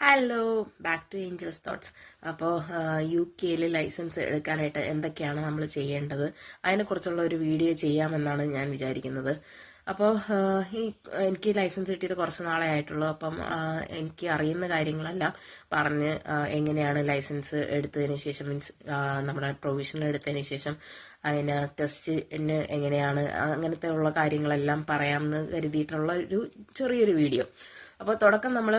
Hello back to angels thoughts അപ്പോൾ U കെയിൽ licence എടുക്കാനായിട്ട് എന്തൊക്കെയാണ് നമ്മൾ ചെയ്യേണ്ടത്? അതിനെക്കുറിച്ചുള്ള ഒരു വീഡിയോ ചെയ്യാമെന്നാണ് ഞാൻ വിചാരിക്കുന്നത്. അപ്പോൾ ഈ എനിക്ക് ലൈസൻസ് കിട്ടിയിട്ട് കുറച്ച് നാളെ ആയിട്ടുള്ളൂ. അപ്പം എനിക്ക് അറിയുന്ന കാര്യങ്ങളെല്ലാം പറഞ്ഞ് എങ്ങനെയാണ് ലൈസൻസ് എടുത്തതിന് ശേഷം മീൻസ് നമ്മുടെ പ്രൊവിഷണൽ എടുത്തതിന് ശേഷം അതിന് ടെസ്റ്റിന് എങ്ങനെയാണ് അങ്ങനത്തെ ഉള്ള കാര്യങ്ങളെല്ലാം പറയാമെന്ന് കരുതിയിട്ടുള്ള ഒരു ചെറിയൊരു വീഡിയോ അപ്പോൾ തുടക്കം നമ്മൾ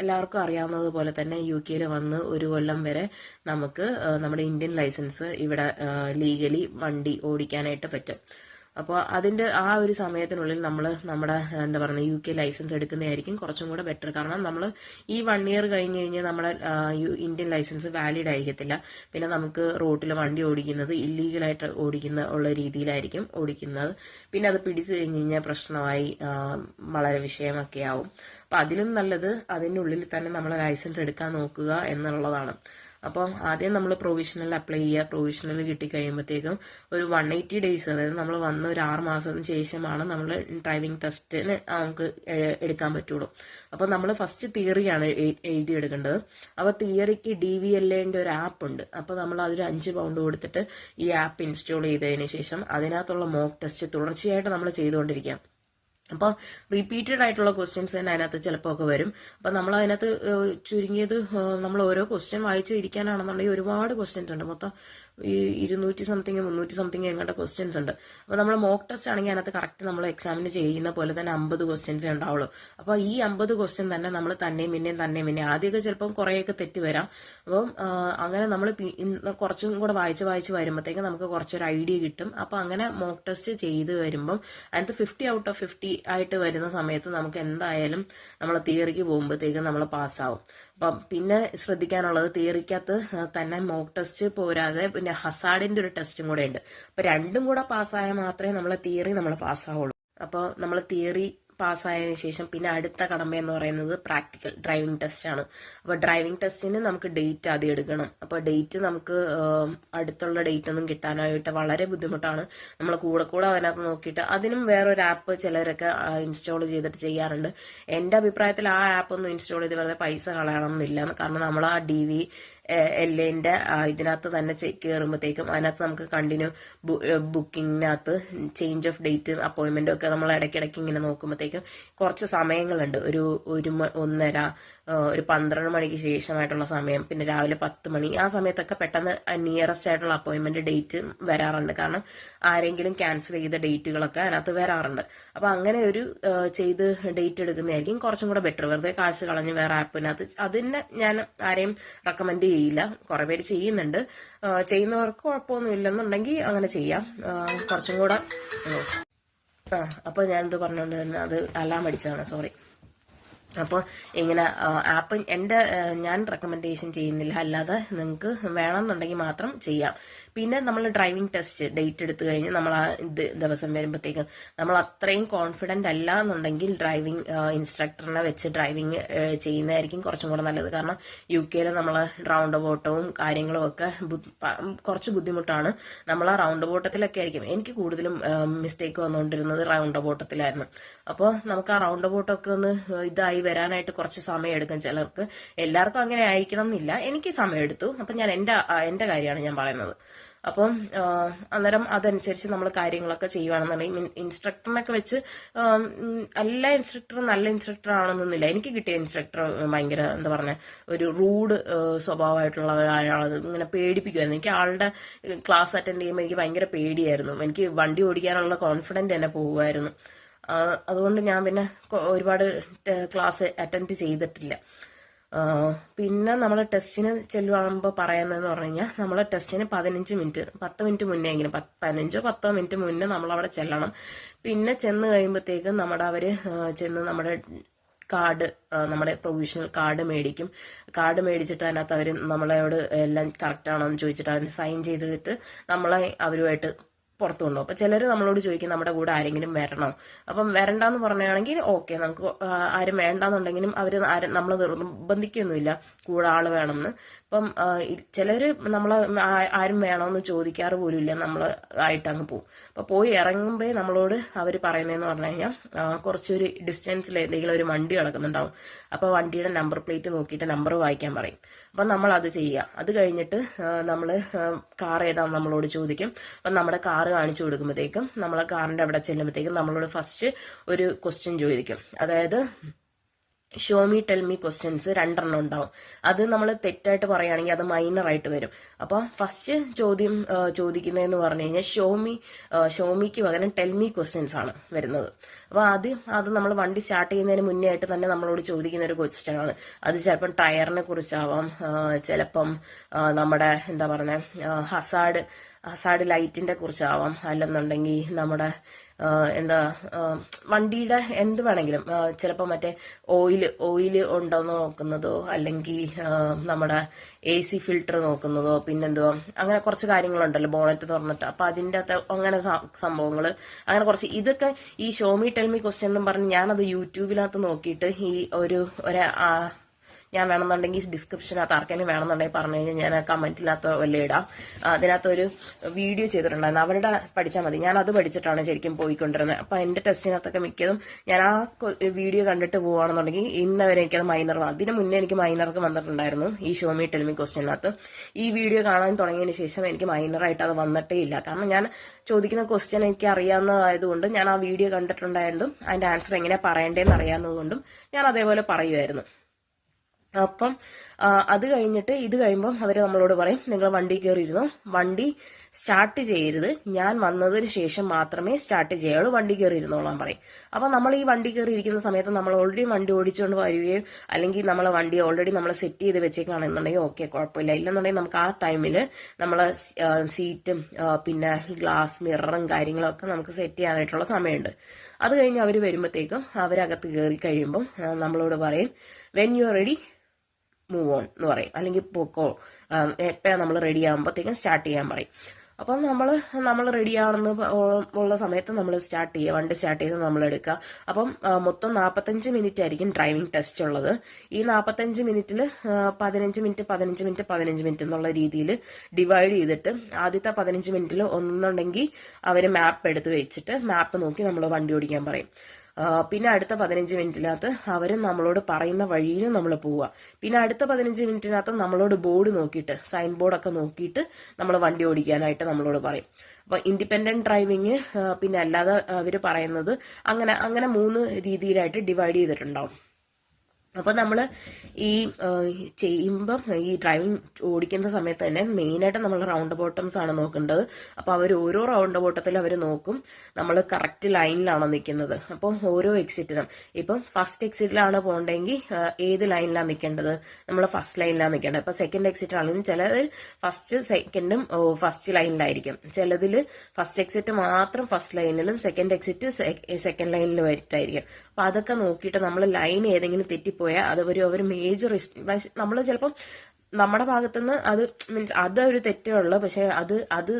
എല്ലാവർക്കും അറിയാവുന്നത് പോലെ തന്നെ യു കെയിൽ വന്ന് ഒരു കൊല്ലം വരെ നമുക്ക് നമ്മുടെ ഇന്ത്യൻ ലൈസൻസ് ഇവിടെ ലീഗലി വണ്ടി ഓടിക്കാനായിട്ട് പറ്റും. അപ്പോൾ അതിന്റെ ആ ഒരു സമയത്തിനുള്ളിൽ നമ്മൾ നമ്മുടെ എന്താ പറയുക യു കെ ലൈസൻസ് എടുക്കുന്നതായിരിക്കും കുറച്ചും കൂടെ ബെറ്റർ കാരണം നമ്മൾ ഈ വൺ ഇയർ കഴിഞ്ഞ് കഴിഞ്ഞാൽ നമ്മുടെ ഇന്ത്യൻ ലൈസൻസ് വാലിഡ് ആയിരിക്കത്തില്ല. പിന്നെ നമുക്ക് റോട്ടിൽ വണ്ടി ഓടിക്കുന്നത് ഇല്ലീഗലായിട്ട് ഓടിക്കുന്ന ഉള്ള രീതിയിലായിരിക്കും ഓടിക്കുന്നത്. പിന്നെ അത് പിടിച്ചു കഴിഞ്ഞ് കഴിഞ്ഞാൽ പ്രശ്നമായി വളരെ വിഷയമൊക്കെ ആവും അപ്പം അതിലും നല്ലത് അതിനുള്ളിൽ തന്നെ നമ്മൾ ലൈസൻസ് എടുക്കാൻ നോക്കുക എന്നുള്ളതാണ്. അപ്പോൾ ആദ്യം നമ്മൾ പ്രൊവിഷണൽ അപ്ലൈ ചെയ്യുക. പ്രൊവിഷണൽ കിട്ടിക്കഴിയുമ്പോഴത്തേക്കും ഒരു വൺ എയ്റ്റി ഡേയ്സ് അതായത് നമ്മൾ വന്ന ഒരു ആറ് മാസത്തിന് ശേഷമാണ് നമ്മൾ ഡ്രൈവിംഗ് ടെസ്റ്റിന് നമുക്ക് എടുക്കാൻ പറ്റുള്ളൂ. അപ്പോൾ നമ്മൾ ഫസ്റ്റ് തിയറിയാണ് എഴുതിയെടുക്കേണ്ടത് അപ്പോൾ തിയറിക്ക് ഡി വി എൽ എന്റെ ഒരു ആപ്പ് ഉണ്ട്. അപ്പോൾ നമ്മൾ അതൊരു അഞ്ച് പൗണ്ട് കൊടുത്തിട്ട് ഈ ആപ്പ് ഇൻസ്റ്റാൾ ചെയ്തതിന് ശേഷം അതിനകത്തുള്ള മോക്ക് ടെസ്റ്റ് തുടർച്ചയായിട്ട് നമ്മൾ ചെയ്തുകൊണ്ടിരിക്കാം. അപ്പോൾ റിപ്പീറ്റഡ് ആയിട്ടുള്ള ക്വസ്റ്റ്യൻസ് തന്നെ അതിനകത്ത് ചിലപ്പോൾ ഒക്കെ വരും. അപ്പം നമ്മൾ അതിനകത്ത് ചുരുങ്ങിയത് നമ്മൾ ഓരോ ക്വസ്റ്റ്യൻ വായിച്ച് ഇരിക്കാനാണെന്നുണ്ടെങ്കിൽ ഒരുപാട് ക്വസ്റ്റ്യൻസ് ഉണ്ട്. മൊത്തം ഇരുന്നൂറ്റി സംതിങ് മുന്നൂറ്റി സംതിങ് എങ്ങാണ്ട് ക്വസ്റ്റ്യൻസ് ഉണ്ട്. അപ്പോൾ നമ്മൾ മോക്ക് ടെസ്റ്റ് ആണെങ്കിൽ അതിനകത്ത് കറക്റ്റ് നമ്മൾ എക്സാമിന് ചെയ്യുന്ന പോലെ തന്നെ അമ്പത് ക്വസ്റ്റ്യൻസ് ഉണ്ടാവുള്ളൂ. അപ്പോൾ ഈ അമ്പത് ക്വസ്റ്റ്യൻ തന്നെ നമ്മൾ തന്നെയും പിന്നെയും തന്നെയും പിന്നെ ആദ്യമൊക്കെ ചിലപ്പം കുറേയൊക്കെ തെറ്റ് വരാം. അപ്പം അങ്ങനെ നമ്മൾ കുറച്ചും കൂടെ വായിച്ച് വായിച്ച് വരുമ്പോഴത്തേക്ക് നമുക്ക് കുറച്ചൊരു ഐഡിയ കിട്ടും. അപ്പോൾ അങ്ങനെ മോക്ക് ടെസ്റ്റ് ചെയ്ത് വരുമ്പം അതിനകത്ത് ഫിഫ്റ്റി ഔട്ട് ഓഫ് ഫിഫ്റ്റി ആയിട്ട് വരുന്ന സമയത്ത് നമുക്ക് എന്തായാലും നമ്മൾ തിയറിക്ക് പോകുമ്പോഴത്തേക്കും നമ്മൾ പാസ്സാവും അപ്പം പിന്നെ ശ്രദ്ധിക്കാനുള്ളത് തിയറിക്കകത്ത് തന്നെ മോക്ക് ടെസ്റ്റ് പോരാതെ പിന്നെ ഹസാഡിന്റെ ഒരു ടെസ്റ്റും കൂടെ ഉണ്ട്. അപ്പൊ രണ്ടും കൂടെ പാസ്സായാൽ മാത്രമേ നമ്മളെ തിയറി നമ്മൾ പാസ്സാവുള്ളൂ അപ്പോൾ നമ്മൾ തിയറി പാസ്സായതിനു ശേഷം പിന്നെ അടുത്ത കടമ്പ എന്ന് പറയുന്നത് പ്രാക്ടിക്കൽ ഡ്രൈവിംഗ് ടെസ്റ്റ് ആണ്. അപ്പോൾ ഡ്രൈവിംഗ് ടെസ്റ്റിന് നമുക്ക് ഡേറ്റ് ആദ്യം എടുക്കണം. അപ്പോൾ ഡേറ്റ് നമുക്ക് അടുത്തുള്ള ഡേറ്റ് ഒന്നും കിട്ടാനായിട്ട് വളരെ ബുദ്ധിമുട്ടാണ്. നമ്മൾ കൂടെ കൂടെ അതിനകത്ത് നോക്കിയിട്ട് അതിനും വേറൊരു ആപ്പ് ചിലരൊക്കെ ഇൻസ്റ്റാൾ ചെയ്തിട്ട് ചെയ്യാറുണ്ട്. എന്റെ അഭിപ്രായത്തിൽ ആ ആപ്പ് ഒന്നും ഇൻസ്റ്റാൾ ചെയ്ത് വെറുതെ പൈസ കളയണം എന്നില്ല. കാരണം നമ്മൾ ആ ഡി വി എല്ലിന്റെ ഇതിനകത്ത് തന്നെ കയറുമ്പോഴത്തേക്കും അതിനകത്ത് നമുക്ക് കണ്ടിന്യൂ ബുക്കിങ്ങിനകത്ത് ചേഞ്ച് ഓഫ് ഡേറ്റ് അപ്പോയിൻമെന്റും ഒക്കെ നമ്മൾ ഇടയ്ക്കിടയ്ക്ക് ഇങ്ങനെ നോക്കുമ്പോഴത്തേക്കും കുറച്ച് സമയങ്ങളുണ്ട്. ഒരു ഒരു ഒന്നര ഒരു പന്ത്രണ്ട് മണിക്ക് ശേഷമായിട്ടുള്ള സമയം പിന്നെ രാവിലെ പത്ത് മണി ആ സമയത്തൊക്കെ പെട്ടെന്ന് നിയറസ്റ്റ് ആയിട്ടുള്ള അപ്പോയിന്റ്മെന്റ് ഡേറ്റ് വരാറുണ്ട്. കാരണം ആരെങ്കിലും ക്യാൻസൽ ചെയ്ത ഡേറ്റുകളൊക്കെ അതിനകത്ത് വരാറുണ്ട്. അപ്പൊ അങ്ങനെ ഒരു ചെയ്ത് ഡേറ്റ് എടുക്കുന്നതായിരിക്കും കുറച്ചും കൂടെ ബെറ്റർ വെറുതെ കാശ് കളഞ്ഞ് വേറെ ആപ്പിനകത്ത് അതിനെ ഞാൻ ആരെയും റെക്കമെൻഡ് ചെയ്യില്ല. കുറെ പേര് ചെയ്യുന്നുണ്ട്. ചെയ്യുന്നവർക്ക് കുഴപ്പമൊന്നും ഇല്ലെന്നുണ്ടെങ്കിൽ അങ്ങനെ ചെയ്യാം. കുറച്ചും കൂടെ ആ അപ്പോൾ ഞാൻ എന്ത് പറഞ്ഞുകൊണ്ട് തന്നെ അത് അലാം അടിച്ചതാണ്. സോറി. അപ്പോൾ ഇങ്ങനെ ആപ്പ് എന്റെ ഞാൻ റെക്കമെൻഡേഷൻ ചെയ്യുന്നില്ല. അല്ലാതെ നിങ്ങൾക്ക് വേണമെന്നുണ്ടെങ്കിൽ മാത്രം ചെയ്യാം. പിന്നെ നമ്മൾ ഡ്രൈവിംഗ് ടെസ്റ്റ് ഡേറ്റ് എടുത്തു കഴിഞ്ഞ് നമ്മൾ ആ ദിവസം വരുമ്പോഴത്തേക്കും നമ്മൾ അത്രയും കോൺഫിഡന്റ് അല്ല എന്നുണ്ടെങ്കിൽ ഡ്രൈവിംഗ് ഇൻസ്ട്രക്ടറിനെ വെച്ച് ഡ്രൈവിംഗ് ചെയ്യുന്നതായിരിക്കും കുറച്ചും കൂടെ നല്ലത്. കാരണം യു കെയിൽ നമ്മൾ റൗണ്ട് ബോട്ടവും കാര്യങ്ങളും ഒക്കെ കുറച്ച് ബുദ്ധിമുട്ടാണ്. നമ്മൾ ആ റൗണ്ട് ബോട്ടത്തിലൊക്കെ ആയിരിക്കും. എനിക്ക് കൂടുതലും മിസ്റ്റേക്ക് വന്നുകൊണ്ടിരുന്നത് റൗണ്ട് ബോട്ടത്തിലായിരുന്നു അപ്പോൾ നമുക്ക് ആ റൗണ്ട് ബോട്ടൊക്കെ ഒന്ന് ഇതായി വരാനായിട്ട് കുറച്ച് സമയം എടുക്കും ചിലർക്ക് എല്ലാവർക്കും അങ്ങനെ ആയിരിക്കണം എന്നില്ല എനിക്ക് സമയം എടുത്തു അപ്പം ഞാൻ എന്റെ എന്റെ കാര്യമാണ് ഞാൻ പറയുന്നത്. അപ്പം അന്നേരം അതനുസരിച്ച് നമ്മൾ കാര്യങ്ങളൊക്കെ ചെയ്യുകയാണെന്നുണ്ടെങ്കിൽ ഇൻസ്ട്രക്ടറിനൊക്കെ വെച്ച് എല്ലാ ഇൻസ്ട്രക്ടറും നല്ല ഇൻസ്ട്രക്ടർ ആണെന്നൊന്നുമില്ല എനിക്ക് കിട്ടിയ ഇൻസ്ട്രക്ടർ ഭയങ്കര എന്താ പറഞ്ഞ ഒരു റൂഡ് സ്വഭാവമായിട്ടുള്ള ഒരാളാണ്. ഇങ്ങനെ പേടിപ്പിക്കുമായിരുന്നു എനിക്ക് ആളുടെ ക്ലാസ് അറ്റൻഡ് ചെയ്യുമ്പോൾ എനിക്ക് ഭയങ്കര പേടിയായിരുന്നു. എനിക്ക് വണ്ടി ഓടിക്കാനുള്ള കോൺഫിഡന്റ് തന്നെ പോകുമായിരുന്നു. അതുകൊണ്ട് ഞാൻ പിന്നെ ഒരുപാട് ക്ലാസ് അറ്റൻഡ് ചെയ്തിട്ടില്ല. പിന്നെ നമ്മൾ ടെസ്റ്റിന് ചെല്ലുവാകുമ്പോൾ പറയുന്നതെന്ന് പറഞ്ഞു കഴിഞ്ഞാൽ നമ്മൾ ടെസ്റ്റിന് പതിനഞ്ച് മിനിറ്റ് പത്ത് മിനിറ്റ് മുന്നേ എങ്കിലും പതിനഞ്ചോ പത്തോ മിനിറ്റ് മുന്നേ നമ്മൾ അവിടെ ചെല്ലണം. പിന്നെ ചെന്ന് കഴിയുമ്പോഴത്തേക്കും നമ്മുടെ അവർ ചെന്ന് നമ്മുടെ കാർഡ് നമ്മുടെ പ്രൊവിഷണൽ കാർഡ് മേടിക്കും. കാർഡ് മേടിച്ചിട്ട് അതിനകത്ത് അവർ നമ്മളോട് എല്ലാം കറക്റ്റ് ആണോ എന്ന് ചോദിച്ചിട്ട് അവർ സൈൻ ചെയ്തിട്ട് നമ്മളെ അവരുമായിട്ട് പുറത്തു കൊണ്ടുപോകും അപ്പം ചിലർ നമ്മളോട് ചോദിക്കും നമ്മുടെ കൂടെ ആരെങ്കിലും വരണോ? അപ്പം വരണ്ടെന്ന് പറഞ്ഞാണെങ്കിൽ ഓക്കെ നമുക്ക് ആരും വേണ്ടാന്നുണ്ടെങ്കിലും അവർ ആരും നമ്മൾ നിർബന്ധിക്കൊന്നുമില്ല. കൂടെ ആൾ വേണമെന്ന്. ഇപ്പം ചിലർ നമ്മൾ ആരും വേണമെന്ന് ചോദിക്കാറ് പോലും ഇല്ല നമ്മൾ ആയിട്ട് അങ്ങ് പോകും അപ്പോൾ പോയി ഇറങ്ങുമ്പോൾ നമ്മളോട് അവർ പറയുന്നതെന്ന് പറഞ്ഞു കഴിഞ്ഞാൽ കുറച്ചൊരു ഡിസ്റ്റൻസിൽ എന്തെങ്കിലും ഒരു വണ്ടി കിടക്കുന്നുണ്ടാവും അപ്പോൾ വണ്ടിയുടെ നമ്പർ പ്ലേറ്റ് നോക്കിയിട്ട് നമ്പർ വായിക്കാൻ പറയും. അപ്പം നമ്മൾ അത് ചെയ്യുക അത് കഴിഞ്ഞിട്ട് നമ്മൾ കാർ ഏതാണെന്ന് നമ്മളോട് ചോദിക്കും. അപ്പം നമ്മുടെ കാറ് കാണിച്ചു കൊടുക്കുമ്പോഴത്തേക്കും നമ്മളെ കാറിന്റെ അവിടെ ചെല്ലുമ്പോഴത്തേക്കും നമ്മളോട് ഫസ്റ്റ് ഒരു ക്വസ്റ്റ്യൻ ചോദിക്കും. അതായത് show me tell me questions രണ്ടെണ്ണം ഉണ്ടാവും. അത് നമ്മൾ തെറ്റായിട്ട് പറയുകയാണെങ്കിൽ അത് മൈനർ ആയിട്ട് വരും. അപ്പോൾ ഫസ്റ്റ് ചോദ്യം ചോദിക്കുന്നതെന്ന് പറഞ്ഞു കഴിഞ്ഞാൽ ഷോ മീ ഷോ മീക്ക് പകരം ടെൽ മീ ക്വസ്റ്റ്യൻസ് ആണ് വരുന്നത്. അപ്പോൾ ആദ്യം അത് നമ്മൾ വണ്ടി സ്റ്റാർട്ട് ചെയ്യുന്നതിന് മുന്നേ ആയിട്ട് തന്നെ നമ്മളോട് ചോദിക്കുന്ന ഒരു ക്വസ്റ്റ്യൻ ആണ്. അത് ചിലപ്പം ടയറിനെ കുറിച്ചാവാം ചിലപ്പം നമ്മുടെ എന്താ പറയുക ഹസാഡ് ഹസാഡ് ലൈറ്റിന്റെ കുറിച്ചാവാം അല്ലെന്നുണ്ടെങ്കിൽ നമ്മുടെ എന്താ വണ്ടിയുടെ എന്ത് വേണമെങ്കിലും ചിലപ്പോൾ മറ്റേ ഓയിൽ ഓയിൽ ഉണ്ടോ എന്ന് നോക്കുന്നതോ അല്ലെങ്കിൽ നമ്മുടെ എ സി ഫിൽട്ടർ നോക്കുന്നതോ പിന്നെന്തോ അങ്ങനെ കുറച്ച് കാര്യങ്ങളുണ്ടല്ലോ ബോണറ്റ് തുറന്നിട്ട്. അപ്പൊ അതിന്റെ അകത്ത് അങ്ങനെ സംഭവങ്ങൾ അങ്ങനെ കുറച്ച് ഇതൊക്കെ ഈ ഷോമി ടെൽമി ക്വസ്റ്റ്യൻ എന്നും പറഞ്ഞ് ഞാനത് യൂട്യൂബിനകത്ത് നോക്കിയിട്ട് ഈ ഒരു ഒരു ഞാൻ വേണമെന്നുണ്ടെങ്കിൽ ഡിസ്ക്രിപ്ഷനകത്ത് ആർക്കെങ്കിലും വേണമെന്നുണ്ടെങ്കിൽ പറഞ്ഞു കഴിഞ്ഞാൽ ഞാൻ കമന്റിനകത്ത് വല്ല ഇടാം. അതിനകത്തൊരു വീഡിയോ ചെയ്തിട്ടുണ്ടായിരുന്നു. അവരുടെ പഠിച്ചാൽ മതി. ഞാൻ അത് പഠിച്ചിട്ടാണ് ശരിക്കും പോയിക്കൊണ്ടിരുന്നത്. അപ്പൊ എന്റെ ടെസ്റ്റിനകത്തൊക്കെ മിക്കതും ഞാൻ ആ വീഡിയോ കണ്ടിട്ട് പോവാണെന്നുണ്ടെങ്കിൽ ഇന്ന് വരെ എനിക്കത് മൈനർ അതിന് മുന്നേ എനിക്ക് മൈനർക്ക് വന്നിട്ടുണ്ടായിരുന്നു ഈ ഷോമി ടെലിമി ക്വസ്റ്റ്യനകത്ത് ഈ വീഡിയോ കാണാൻ തുടങ്ങിയതിന് ശേഷം എനിക്ക് മൈനറായിട്ട് അത് വന്നിട്ടേ ഇല്ല. കാരണം ഞാൻ ചോദിക്കുന്ന ക്വസ്റ്റ്യൻ എനിക്ക് അറിയാവുന്നതായതുകൊണ്ട് ഞാൻ ആ വീഡിയോ കണ്ടിട്ടുണ്ടായതുകൊണ്ടും അതിന്റെ ആൻസർ എങ്ങനെ പറയേണ്ടതെന്ന് അറിയാവുന്നതുകൊണ്ടും ഞാൻ അതേപോലെ പറയുമായിരുന്നു അപ്പം അത് കഴിഞ്ഞിട്ട് ഇത് കഴിയുമ്പം അവർ നമ്മളോട് പറയും നിങ്ങൾ വണ്ടി കയറിയിരുന്നു? വണ്ടി സ്റ്റാർട്ട് ചെയ്യരുത്. ഞാൻ വന്നതിന് ശേഷം മാത്രമേ സ്റ്റാർട്ട് ചെയ്യുള്ളൂ വണ്ടി കയറി ഇരുന്നോളാൻ പറയും. അപ്പം നമ്മൾ ഈ വണ്ടി കയറി ഇരിക്കുന്ന സമയത്ത് നമ്മൾ ഓൾറെഡി വണ്ടി ഓടിച്ചുകൊണ്ട് വരികയും അല്ലെങ്കിൽ നമ്മൾ വണ്ടി ഓൾറെഡി നമ്മൾ സെറ്റ് ചെയ്ത് വെച്ചേക്കാണെന്നുണ്ടെങ്കിൽ ഓക്കെ കുഴപ്പമില്ല. ഇല്ലെന്നുണ്ടെങ്കിൽ നമുക്ക് ആ ടൈമിൽ നമ്മൾ സീറ്റും പിന്നെ ഗ്ലാസ് മിററും കാര്യങ്ങളൊക്കെ നമുക്ക് സെറ്റ് ചെയ്യാനായിട്ടുള്ള സമയമുണ്ട്. അത് കഴിഞ്ഞ് അവർ വരുമ്പോഴത്തേക്കും അവരകത്ത് കയറി കഴിയുമ്പം നമ്മളോട് പറയും when you are ready move on എന്ന് പറയും. അല്ലെങ്കിൽ പൊക്കോ. എപ്പോഴാണ് നമ്മൾ റെഡി ആകുമ്പോഴത്തേക്കും സ്റ്റാർട്ട് ചെയ്യാൻ പറയും. അപ്പം നമ്മൾ നമ്മൾ റെഡി ആണെന്ന് ഉള്ള സമയത്ത് നമ്മൾ സ്റ്റാർട്ട് ചെയ്യുക. വണ്ടി സ്റ്റാർട്ട് ചെയ്ത് നമ്മൾ എടുക്കുക. അപ്പം മൊത്തം നാൽപ്പത്തഞ്ച് മിനിറ്റ് ആയിരിക്കും ഡ്രൈവിംഗ് ടെസ്റ്റ് ഉള്ളത്. ഈ നാൽപ്പത്തഞ്ച് മിനിറ്റിൽ പതിനഞ്ച് മിനിറ്റ് പതിനഞ്ച് മിനിറ്റ് പതിനഞ്ച് മിനിറ്റ് എന്നുള്ള രീതിയിൽ ഡിവൈഡ് ചെയ്തിട്ട് ആദ്യത്തെ പതിനഞ്ച് മിനിറ്റിൽ ഒന്നുണ്ടെങ്കിൽ അവർ മാപ്പ് എടുത്ത് വെച്ചിട്ട് മാപ്പ് നോക്കി നമ്മൾ വണ്ടി ഓടിക്കാൻ പറയും. പിന്നെ അടുത്ത പതിനഞ്ച് മിനിറ്റിനകത്ത് അവർ നമ്മളോട് പറയുന്ന വഴിയിൽ നമ്മൾ പോവുക പിന്നെ അടുത്ത പതിനഞ്ച് മിനിറ്റിനകത്ത് നമ്മളോട് ബോർഡ് നോക്കിയിട്ട് സൈൻ ബോർഡൊക്കെ നോക്കിയിട്ട് നമ്മൾ വണ്ടി ഓടിക്കാനായിട്ട് നമ്മളോട് പറയും. അപ്പോൾ ഇൻഡിപെൻഡന്റ് ഡ്രൈവിങ് പിന്നെ അല്ലാതെ അവർ പറയുന്നത് അങ്ങനെ അങ്ങനെ മൂന്ന് രീതിയിലായിട്ട് ഡിവൈഡ് ചെയ്തിട്ടുണ്ടാവും. അപ്പോൾ നമ്മൾ ഈ ചെയ്യുമ്പം ഈ ഡ്രൈവിംഗ് ഓടിക്കുന്ന സമയത്ത് തന്നെ മെയിനായിട്ട് നമ്മൾ റൗണ്ട് ബോട്ടംസ് ആണ് നോക്കേണ്ടത്. അപ്പോൾ അവർ ഓരോ റൗണ്ട് ബോട്ടത്തിൽ അവർ നോക്കും നമ്മൾ കറക്റ്റ് ലൈനിലാണോ നിൽക്കുന്നത് അപ്പം ഓരോ എക്സിറ്റിനും. ഇപ്പം ഫസ്റ്റ് എക്സിറ്റിലാണ് പോകേണ്ടെങ്കിൽ ഏത് ലൈനിലാണ് നിൽക്കേണ്ടത് നമ്മൾ ഫസ്റ്റ് ലൈനിലാണ് നിൽക്കേണ്ടത് അപ്പോൾ സെക്കൻഡ് എക്സിറ്റ് ആണെങ്കിൽ ചിലതിൽ ഫസ്റ്റ് സെക്കൻഡും ഫസ്റ്റ് ലൈനിലായിരിക്കും. ചിലതിൽ ഫസ്റ്റ് എക്സിറ്റ് മാത്രം ഫസ്റ്റ് ലൈനിലും സെക്കൻഡ് എക്സിറ്റ് സെക്കൻഡ് ലൈനിലും ആയിട്ടായിരിക്കും. അപ്പോൾ അതൊക്കെ നോക്കിയിട്ട് നമ്മൾ ലൈൻ ഏതെങ്കിലും തെറ്റിപ്പോയാൽ അത് ഒരു ഒരു മേജർ നമ്മൾ ചിലപ്പം നമ്മുടെ ഭാഗത്തുനിന്ന് അത് മീൻസ് അതൊരു തെറ്റേ ഉള്ളൂ. പക്ഷെ അത് അത്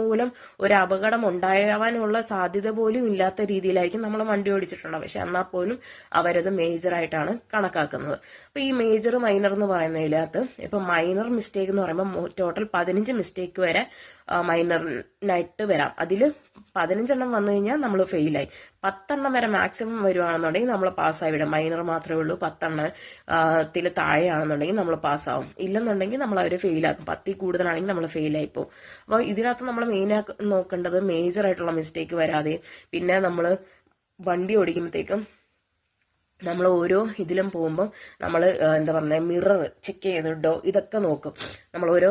മൂലം ഒരു അപകടം ഉണ്ടാവാനുള്ള സാധ്യത പോലും ഇല്ലാത്ത രീതിയിലായിരിക്കും നമ്മൾ വണ്ടി ഓടിച്ചിട്ടുള്ളത് പക്ഷെ എന്നാൽ പോലും അവരത് മേജറായിട്ടാണ് കണക്കാക്കുന്നത്. അപ്പൊ ഈ മേജർ മൈനർ എന്ന് പറയുന്നതിനകത്ത് ഇപ്പൊ മൈനർ മിസ്റ്റേക്ക് എന്ന് പറയുമ്പോൾ ടോട്ടൽ പതിനഞ്ച് മിസ്റ്റേക്ക് വരെ മൈനറിനായിട്ട് വരാം. അതിൽ പതിനഞ്ചെണ്ണം വന്നു കഴിഞ്ഞാൽ നമ്മൾ ഫെയിലായി പത്തെണ്ണം വരെ മാക്സിമം വരുവാണെന്നുണ്ടെങ്കിൽ നമ്മൾ പാസ്സായി വിടാം. മൈനർ മാത്രമേ ഉള്ളൂ. പത്തെണ്ണത്തിൽ താഴെയാണെന്നുണ്ടെങ്കിൽ നമ്മൾ പാസ്സാവും ഇല്ലെന്നുണ്ടെങ്കിൽ നമ്മൾ അവർ ഫെയിലാക്കും പത്തിൽ കൂടുതലാണെങ്കിൽ നമ്മൾ ഫെയിലായി പോകും. അപ്പോൾ ഇതിനകത്ത് നമ്മൾ മെയിനാക്കി നോക്കേണ്ടത് മേജറായിട്ടുള്ള മിസ്റ്റേക്ക് വരാതെ പിന്നെ നമ്മൾ വണ്ടി ഓടിക്കുമ്പോഴത്തേക്കും നമ്മൾ ഓരോ ഇതിലും പോകുമ്പം നമ്മൾ എന്താ പറയുക മിറർ ചെക്ക് ചെയ്തിട്ടോ ഇതൊക്കെ നോക്കും. നമ്മൾ ഓരോ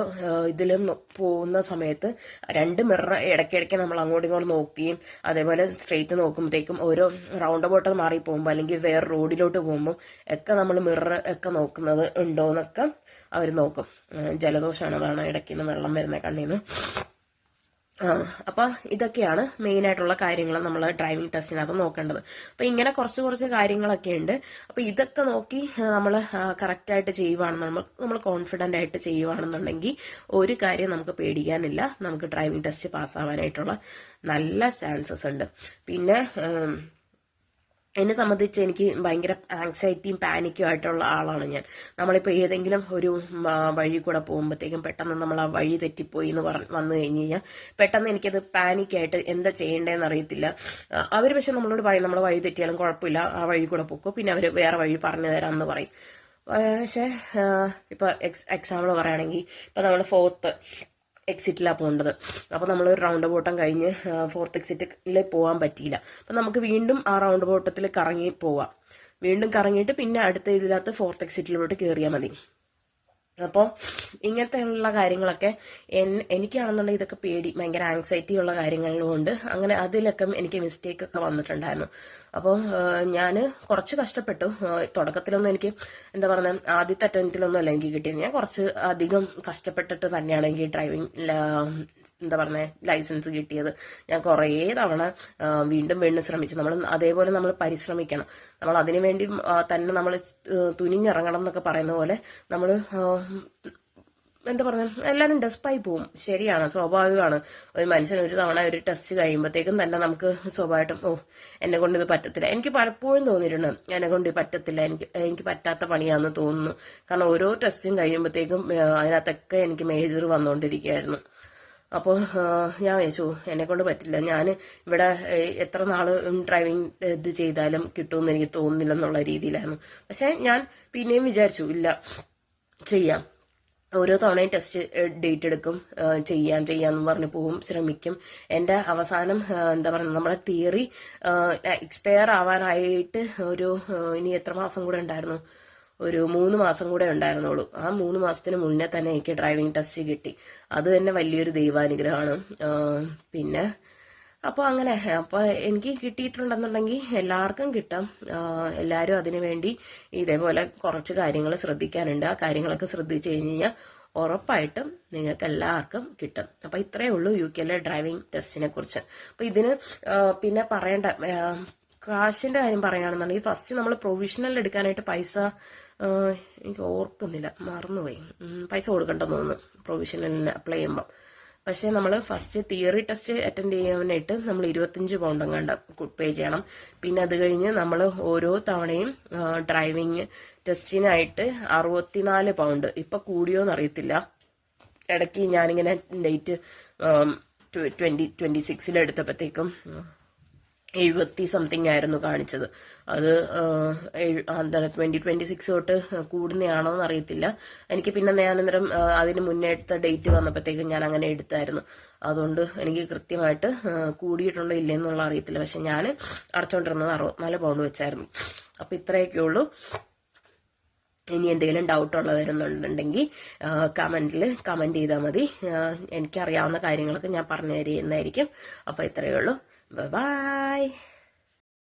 ഇതിലും പോകുന്ന സമയത്ത് രണ്ട് മിറർ ഇടയ്ക്കിടയ്ക്ക് നമ്മൾ അങ്ങോട്ടും ഇങ്ങോട്ട് നോക്കുകയും അതേപോലെ സ്ട്രെയിറ്റ് നോക്കുമ്പോഴത്തേക്കും ഓരോ റൗണ്ട് ബോട്ടർ മാറി പോകുമ്പോൾ അല്ലെങ്കിൽ വേറെ റോഡിലോട്ട് പോകുമ്പോൾ ഒക്കെ നമ്മൾ മിറർ ഒക്കെ നോക്കുന്നത് ഉണ്ടോ എന്നൊക്കെ അവർ നോക്കും ജലദോഷമാണ് അതാണ് ഇടയ്ക്ക് വെള്ളം വരുന്ന കണ്ണിൽ നിന്ന് ആ, അപ്പൊ ഇതൊക്കെയാണ് മെയിൻ ആയിട്ടുള്ള കാര്യങ്ങൾ നമ്മൾ ഡ്രൈവിംഗ് ടെസ്റ്റിനകത്ത് നോക്കേണ്ടത്. അപ്പൊ ഇങ്ങനെ കുറച്ച് കുറച്ച് കാര്യങ്ങളൊക്കെ ഉണ്ട്. അപ്പൊ ഇതൊക്കെ നോക്കി നമ്മൾ കറക്റ്റ് ആയിട്ട് നമ്മൾ നമ്മൾ കോൺഫിഡന്റ് ആയിട്ട് ചെയ്യുവാണെന്നുണ്ടെങ്കിൽ ഒരു കാര്യം നമുക്ക് പേടിക്കാനില്ല. നമുക്ക് ഡ്രൈവിംഗ് ടെസ്റ്റ് പാസ്സാവാനായിട്ടുള്ള നല്ല ചാൻസസ് ഉണ്ട്. പിന്നെ എന്നെ സംബന്ധിച്ച് എനിക്ക് ഭയങ്കര ആങ്സൈറ്റിയും പാനിക്കും ആയിട്ടുള്ള ആളാണ് ഞാൻ. നമ്മളിപ്പോൾ ഏതെങ്കിലും ഒരു വഴി കൂടെ പോകുമ്പോഴത്തേക്കും പെട്ടെന്ന് നമ്മൾ ആ വഴി തെറ്റിപ്പോയി എന്ന് പറഞ്ഞ് വന്നു കഴിഞ്ഞ് കഴിഞ്ഞാൽ പെട്ടെന്ന് എനിക്കത് പാനിക്കായിട്ട് എന്താ ചെയ്യേണ്ടതെന്ന് അറിയത്തില്ല. അവർ പക്ഷെ നമ്മളോട് പറയും നമ്മൾ വഴി തെറ്റിയാലും കുഴപ്പമില്ല ആ വഴി കൂടെ പോക്കോ. പിന്നെ അവർ വേറെ വഴി പറഞ്ഞു തരാമെന്ന് പറയും. പക്ഷേ ഇപ്പോൾ എക്സ് എക്സാമ്പിൾ പറയുകയാണെങ്കിൽ ഇപ്പോൾ നമ്മൾ ഫോർത്ത് എക്സിറ്റിലാണ് പോകേണ്ടത്. അപ്പോൾ നമ്മൾ ഒരു റൗണ്ട് ബോട്ടം കഴിഞ്ഞ് ഫോർത്ത് എക്സിറ്റിൽ പോകാൻ പറ്റിയില്ല. അപ്പം നമുക്ക് വീണ്ടും ആ റൗണ്ട് ബോട്ടത്തിൽ കറങ്ങി പോവാം. വീണ്ടും കറങ്ങിയിട്ട് പിന്നെ അടുത്ത ഇതിനകത്ത് ഫോർത്ത് എക്സിറ്റിലോട്ട് കയറിയാൽ മതി. അപ്പോൾ ഇങ്ങനത്തെ ഉള്ള കാര്യങ്ങളൊക്കെ എൻ- എനിക്കാണെന്നുണ്ടെങ്കിൽ ഇതൊക്കെ പേടി ഭയങ്കര ആങ്സൈറ്റി ഉള്ള കാര്യങ്ങളുകൊണ്ട് അങ്ങനെ അതിലൊക്കെ എനിക്ക് മിസ്റ്റേക്ക് ഒക്കെ വന്നിട്ടുണ്ടായിരുന്നു. അപ്പോൾ ഞാൻ കുറച്ച് കഷ്ടപ്പെട്ടു. തുടക്കത്തിലൊന്നും എനിക്ക് എന്താ പറയുക ആദ്യത്തെ അറ്റംപ്റ്റിലൊന്നും അല്ല എനിക്ക് കിട്ടിയത്. ഞാൻ കുറച്ച് അധികം കഷ്ടപ്പെട്ടിട്ട് തന്നെയാണ് എനിക്ക് ഡ്രൈവിംഗ് എന്താ പറയുക ലൈസൻസ് കിട്ടിയത്. ഞാൻ കുറേ തവണ വീണ്ടും വീണ്ടും ശ്രമിച്ചു. നമ്മൾ അതേപോലെ നമ്മൾ പരിശ്രമിക്കണം. നമ്മൾ അതിനു വേണ്ടി തന്നെ നമ്മൾ തുനിഞ്ഞിറങ്ങണം എന്നൊക്കെ പറയുന്ന പോലെ നമ്മൾ എന്താ പറയുക എല്ലാവരും ഡെസ്പായി പോവും. ശരിയാണ് സ്വാഭാവികമാണ്. ഒരു മനുഷ്യൻ ഒരു തവണ ഒരു ടെസ്റ്റ് കഴിയുമ്പോഴത്തേക്കും തന്നെ നമുക്ക് സ്വാഭാവികമായിട്ടും ഓ എന്നെ കൊണ്ട് ഇത് പറ്റത്തില്ല. എനിക്ക് പലപ്പോഴും തോന്നിയിട്ടുണ്ട് എന്നെ കൊണ്ട് പറ്റത്തില്ല എനിക്ക് എനിക്ക് പറ്റാത്ത പണിയാണെന്ന് തോന്നുന്നു. കാരണം ഓരോ ടെസ്റ്റും കഴിയുമ്പോഴത്തേക്കും അതിനകത്തൊക്കെ എനിക്ക് മേജർ വന്നുകൊണ്ടിരിക്കുകയായിരുന്നു അപ്പോൾ ഞാൻ വെച്ചു എന്നെ കൊണ്ട് പറ്റില്ല. ഞാൻ ഇവിടെ എത്ര നാൾ ഡ്രൈവിംഗ് ഇത് ചെയ്താലും കിട്ടുമെന്ന് എനിക്ക് തോന്നുന്നില്ല എന്നുള്ള രീതിയിലായിരുന്നു. പക്ഷെ ഞാൻ പിന്നെയും വിചാരിച്ചു ഇല്ല ചെയ്യാം. ഓരോ തവണയും ടെസ്റ്റ് ഡേറ്റ് എടുക്കും. ചെയ്യാം ചെയ്യാന്ന് പറഞ്ഞ് പോവും ശ്രമിക്കും. എന്റെ അവസാനം എന്താ പറയുക നമ്മുടെ തിയറി എക്സ്പയർ ആവാനായിട്ട് ഒരു ഇനി എത്ര മാസം കൂടെ ഉണ്ടായിരുന്നു? ഒരു മൂന്ന് മാസം കൂടെ ഉണ്ടായിരുന്നുള്ളൂ. ആ മൂന്ന് മാസത്തിന് മുന്നേ തന്നെ എനിക്ക് ഡ്രൈവിംഗ് ടെസ്റ്റ് കിട്ടി. അത് തന്നെ വലിയൊരു ദൈവാനുഗ്രഹമാണ്. പിന്നെ അപ്പോൾ അങ്ങനെ അപ്പോൾ എനിക്ക് കിട്ടിയിട്ടുണ്ടെന്നുണ്ടെങ്കിൽ എല്ലാവർക്കും കിട്ടാം. എല്ലാവരും അതിനു വേണ്ടി ഇതേപോലെ കുറച്ച് കാര്യങ്ങൾ ശ്രദ്ധിക്കാനുണ്ട്. ആ കാര്യങ്ങളൊക്കെ ശ്രദ്ധിച്ചു കഴിഞ്ഞ് കഴിഞ്ഞാൽ ഉറപ്പായിട്ടും നിങ്ങൾക്ക് എല്ലാവർക്കും കിട്ടും. അപ്പോൾ ഇത്രയേ ഉള്ളൂ യു കെയിലെ ഡ്രൈവിംഗ് ടെസ്റ്റിനെ കുറിച്ച്. അപ്പോൾ ഇതിന് പിന്നെ പറയേണ്ട കാശിന്റെ കാര്യം പറയുകയാണെന്നുണ്ടെങ്കിൽ ഫസ്റ്റ് നമ്മൾ പ്രൊവിഷണൽ എടുക്കാനായിട്ട് പൈസ എനിക്ക് ഓർക്കുന്നില്ല. മറന്നുപോയി. പൈസ കൊടുക്കണ്ടെന്ന് തോന്നുന്നു. പ്രൊവിഷണലിന് അപ്ലൈ ചെയ്യുമ്പോൾ പക്ഷേ നമ്മൾ ഫസ്റ്റ് തിയറി ടെസ്റ്റ് അറ്റൻഡ് ചെയ്യാനായിട്ട് നമ്മൾ ഇരുപത്തഞ്ച് പൗണ്ട് എങ്ങാണ്ട് പേ ചെയ്യണം. പിന്നെ അത് കഴിഞ്ഞ് നമ്മൾ ഓരോ തവണയും ഡ്രൈവിംഗ് ടെസ്റ്റിനായിട്ട് അറുപത്തിനാല് പൗണ്ട് ഇപ്പൊ കൂടിയോന്ന് അറിയത്തില്ല. ഇടയ്ക്ക് ഞാനിങ്ങനെ ഡേറ്റ് ട്വന്റി ട്വന്റി സിക്സിൽ എടുത്തപ്പോഴത്തേക്കും എഴുപത്തി സംതിങ് ആയിരുന്നു കാണിച്ചത്. അത് എന്താണ് ട്വന്റി ട്വന്റി സിക്സ് തൊട്ട് കൂടുന്നതാണോ എന്ന് അറിയത്തില്ല എനിക്ക് പിന്നെ ഞാനന്നേരം അതിന് മുന്നേ എടുത്ത ഡേറ്റ് വന്നപ്പോഴത്തേക്കും ഞാൻ അങ്ങനെ എടുത്തായിരുന്നു. അതുകൊണ്ട് എനിക്ക് കൃത്യമായിട്ട് കൂടിയിട്ടുണ്ടോ ഇല്ലെന്നുള്ള അറിയത്തില്ല. പക്ഷെ ഞാൻ അടച്ചോണ്ടിരുന്നത് അറുപത്തിനാല് പൗണ്ട് വെച്ചായിരുന്നു. അപ്പൊ ഇത്രയൊക്കെ ഉള്ളൂ. ഇനി എന്തെങ്കിലും ഡൗട്ട് ഉള്ളവരുന്നുണ്ടെങ്കിൽ കമന്റിൽ കമന്റ് ചെയ്താൽ മതി. എനിക്കറിയാവുന്ന കാര്യങ്ങളൊക്കെ ഞാൻ പറഞ്ഞു തരുന്നതായിരിക്കും അപ്പോൾ ഇത്രയേ ഉള്ളൂ. Bye-bye.